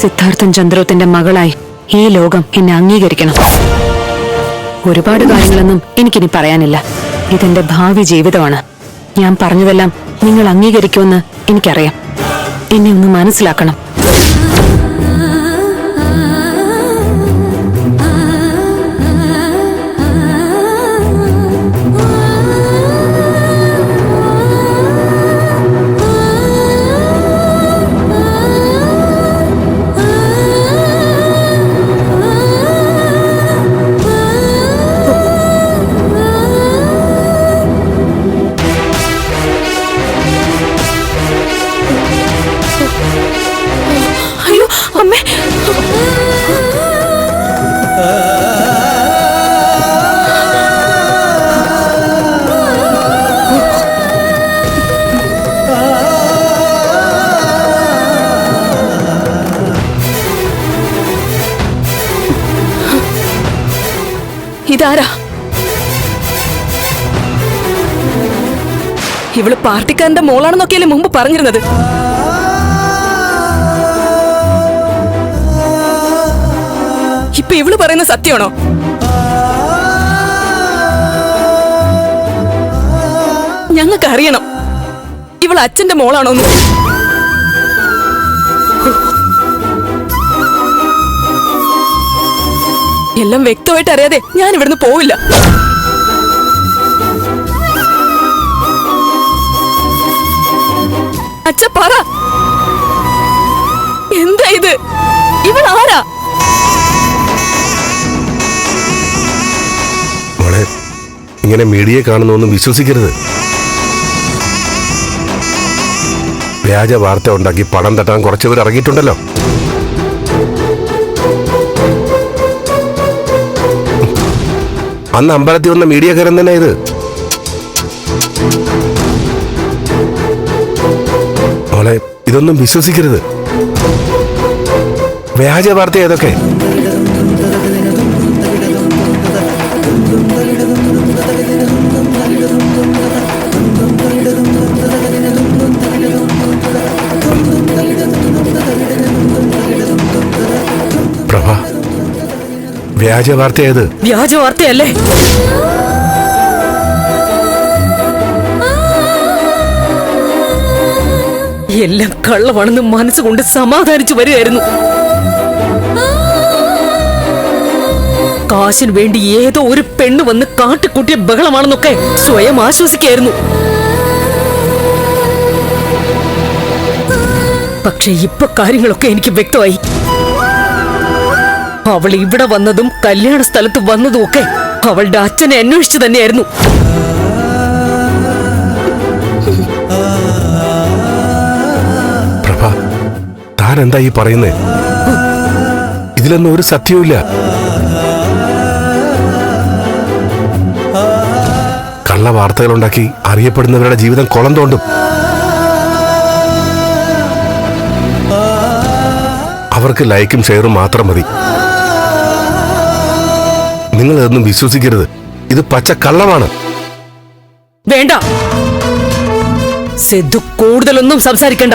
സിദ്ധാർത്ഥൻ ചന്ദ്രോത്തിന്റെ മകളായി ഈ ലോകം എന്നെ അംഗീകരിക്കണം. ഒരുപാട് കാര്യങ്ങളൊന്നും എനിക്കിനി പറയാനില്ല. ഇതെന്റെ ഭാവി ജീവിതമാണ്. ഞാൻ പറഞ്ഞതെല്ലാം നിങ്ങൾ അംഗീകരിക്കുമെന്ന് എനിക്കറിയാം. എന്നെ ഒന്ന് മനസ്സിലാക്കണം. ഇതാരാ? ഇവൾ പാർട്ടിക്കാരന്റെ മോളാണെന്നൊക്കെയല്ലേ മുമ്പ് പറഞ്ഞിരുന്നത്? ഇപ്പൊ ഇവൾ പറയുന്ന സത്യമാണോ? ഞങ്ങൾക്ക് അറിയണം ഇവൾ അച്ഛന്റെ മോളാണോന്ന്. എല്ലാം വ്യക്തമായിട്ട് അറിയാതെ ഞാൻ ഇവിടുന്ന് പോവില്ല. അച്ഛ പറ. എന്താ ഇത്? ഇവൾ ആരാ? മോളെ ഇങ്ങനെ മീഡിയ കാണുന്നൊന്നും വിശ്വസിക്കരുത്. വ്യാജ വാർത്ത ഉണ്ടാക്കി പണം തട്ടാൻ കുറച്ചുപേർ ഇറങ്ങിയിട്ടുണ്ടല്ലോ. അന്ന് അമ്പലത്തിൽ വന്ന മീഡിയക്കാരൻ തന്നെ ഇത്. മോളെ ഇതൊന്നും വിശ്വസിക്കരുത്. വ്യാജ വാർത്ത ഏതൊക്കെ? വ്യാജ വാർത്ത ഏത്? വ്യാജ വാർത്തയല്ലേ എല്ലാം കള്ളമാണെന്ന് മനസ്സുകൊണ്ട് സമാധാനിച്ചു വരികയായിരുന്നു. കാശിന് വേണ്ടി ഏതോ ഒരു പെണ്ണ് വന്ന് കാട്ടിക്കൂട്ടിയ ബഹളമാണെന്നൊക്കെ സ്വയം ആശ്വസിക്കായിരുന്നു പക്ഷെ ഇപ്പൊ കാര്യങ്ങളൊക്കെ എനിക്ക് വ്യക്തമായി. അവൾ ഇവിടെ വന്നതും കല്യാണ സ്ഥലത്ത് വന്നതും ഒക്കെ അവളുടെ അച്ഛനെ അന്വേഷിച്ചു തന്നെയായിരുന്നു. പ്രഭ താൻ എന്താ ഈ പറയുന്നേ? ഇതിലൊന്നും ഒരു സത്യവുമില്ല കള്ള വാർത്തകളുണ്ടാക്കി അറിയപ്പെടുന്നവരുടെ ജീവിതം കുളം തോണ്ടും. അവർക്ക് ലൈക്കും ഷെയറും മാത്രം മതി. നിങ്ങൾ ഇതൊന്നും വിശ്വസിക്കരുത്. ഇത് പച്ച കള്ളമാണ്. വേണ്ട. സിദ്ധു കൂടുതലൊന്നും സംസാരിക്കണ്ട.